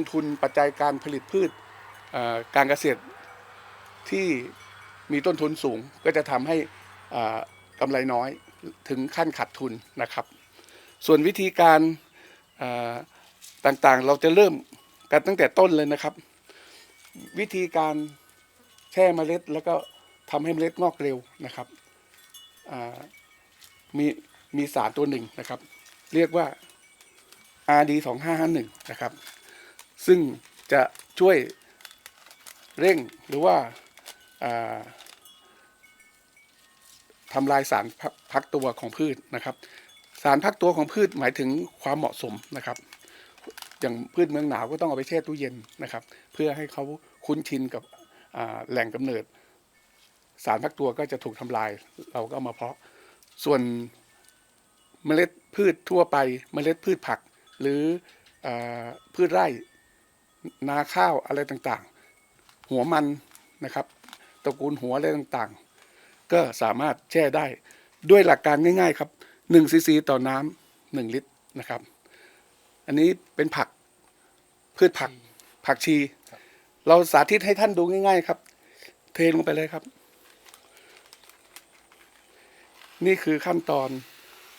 งทุนปัจจัยการผลิตพืชการเกษตรที่มีต้นทุนสูงก็จะทำให้กำไรน้อยถึงขั้นขาดทุนนะครับ ส่วนวิธีการต่างๆ เราจะเริ่มกันตั้งแต่ต้นเลยนะครับ วิธีการแช่เมล็ด แล้วก็ทำให้เมล็ดงอกเร็วนะครับมีมีสารตัวหนึ่งนะครับ เรียกว่า RD 2 5 5 1 นะครับ ซึ่งจะช่วยเร่งหรือว่าาทำลายสารพักพักตัวของพืชนะครับ สารพักตัวของพืชหมายถึงความเหมาะสมนะครับ อย่างพืชเมืองหนาวก็ต้องเอาไปแช่ตู้เย็นนะครับ เพื่อให้เขาคุ้นชินกับแหล่งกำเนิด สารพักตัวก็จะถูกทำลาย เราก็ามาเพาะ ส่วนเมล็ดพืชทั่วไป เมล็ดพืชผัก หรืออพืชไร่ นาข้าวอะไรต่างๆ หัวมันนะครับตระกูลหัวอะไรต่างๆ ก็สามารถแช่ได้ด้วยหลักการง่ายๆครับ1ซีซีต่อน้ำหนึ่งลิตรนะครับ อันนี้เป็นผักพืชผักผักชี เราสาธิตให้ท่านดูง่าย ๆ ครับ เทลงไปเลยครับ นี่คือขั้นตอน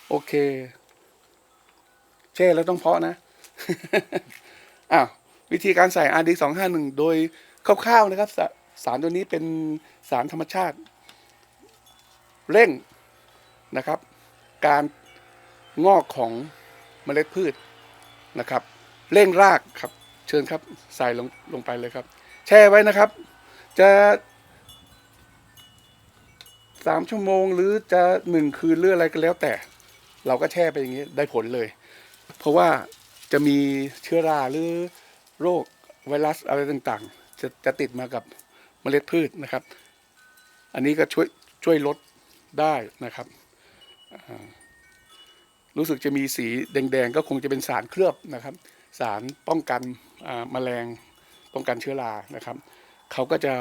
โอเคแช่แล้วต้องเพาะนะอ้าว วิธีการใส่ RD 2 5 1 โดยคร่าวๆนะครับสาสารตัวนี้เป็นสารธรรมชาติ เร่งนะครับ การงอกของเมล็ดพืชนะครับ เร่งรากครับ เชิญครับใส่ลงลงไปเลยครับ แช่ไว้นะครับ จะสามชั่วโมงหรือจะหนึ่งคืนหรืออะไรก็แล้วแต่ เราก็แช่ไปอย่างนี้ได้ผลเลย เพราะว่าจะมีเชื้อราหรือ โรคไวรัสอะไรต่างๆ จะจะติดมากับเมล็ดพืชนะครับ อันนี้ก็ช่วยช่วยลดได้นะครับ รู้สึกจะมีสีแดงๆ ก็คงจะเป็นสารเคลือบนะครับ สารป้องกันอ่าแมลงป้องกันเชื้อรานะครับ เขาก็จะ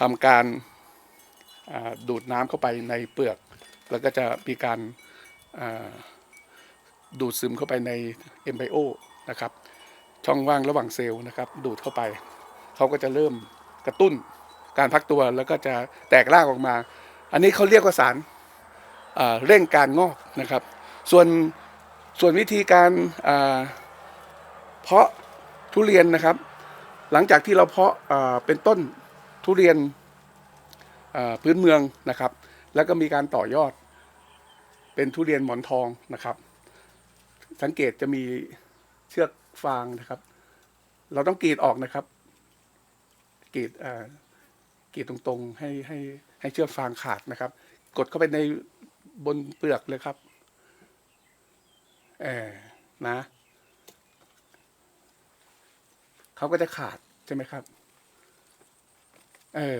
ทำการดูดน้ำเข้าไปในเปลือก แล้วก็จะมีการา ดูดซึมเข้าไปในเอมไบโอนะครับช่องว่างระหว่างเซลล์นะครับ ดูดเข้าไป เขาก็จะเริ่มกระตุ้นการพักตัวแล้วก็จะแตกรากออกมา อันนี้เขาเรียกว่าสารอ่าเร่งการงอกนะครับ ส่วนส่วนวิธีการอ่าเพาะทุเรียนนะครับ หลังจากที่เราเพาะอ่าเป็นต้นทุเรียนพื้นเมืองนะครับ แล้วก็มีการต่อยอด เป็นทุเรียนหมอนทองนะครับ สังเกตจะมีเชือกฟางนะครับ เราต้องกรีดออกนะครับกรีดอ่อกรีดตรงๆ ให้ให้ให้เชือกฟางขาดนะครับ กดเข้าไปในบนเปลือกเลยครับเออนะเขาก็จะขาดใช่ไหมครับ เออ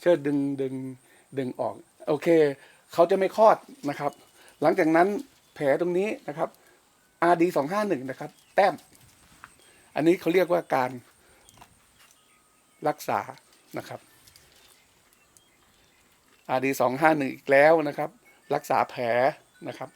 เชือกดึงดึงดึงออก โอเค เขาจะไม่คลอดนะครับ หลังจากนั้นแผลตรงนี้นะครับ RD สองห้าหนึ่งนะครับ แต้ม อันนี้เขาเรียกว่าการรักษานะครับ RD สองห้าหนึ่งอีกแล้วนะครับ รักษาแผลนะครับ